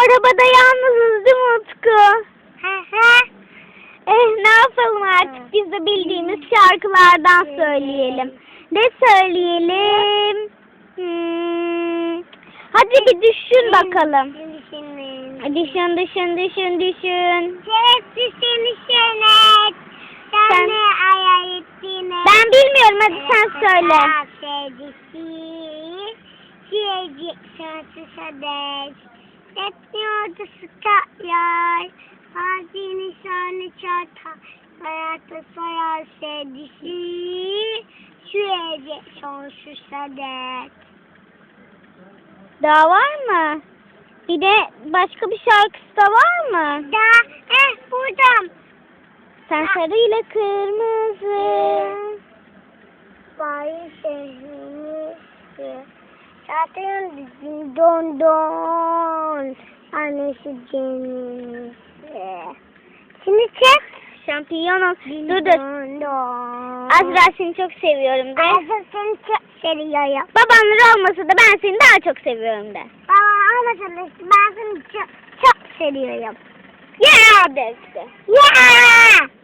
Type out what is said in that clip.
Arabada yalnızız değil mi Utku? Eh ne yapalım artık biz de bildiğimiz şarkılardan söyleyelim. Ne söyleyelim? Hmm. Hadi bir düşün bakalım. Düşün düşün düşün düşün. Sen- Ben bilmiyorum hadi sen söyle. Etmiyordu sıkatlar, hazini sonra çatar, hayatta soyar sevgisi, şu evde sonsuzsa dert. Daha var mı? Bir de başka bir şarkısı da var mı? Da, eh buradam. Sen sarı ile kırmızı. Bari sevgisi, zaten bizim don don, annesi Cemil'si. Şimdi çek. Şampiyonum. Dur dur. Azra seni çok seviyorum de. Azra seni çok seviyorum. Babanlar olmasa da ben seni daha çok seviyorum de. Baba olmasa da ben seni çok, çok seviyorum. Ya de işte. Yeah!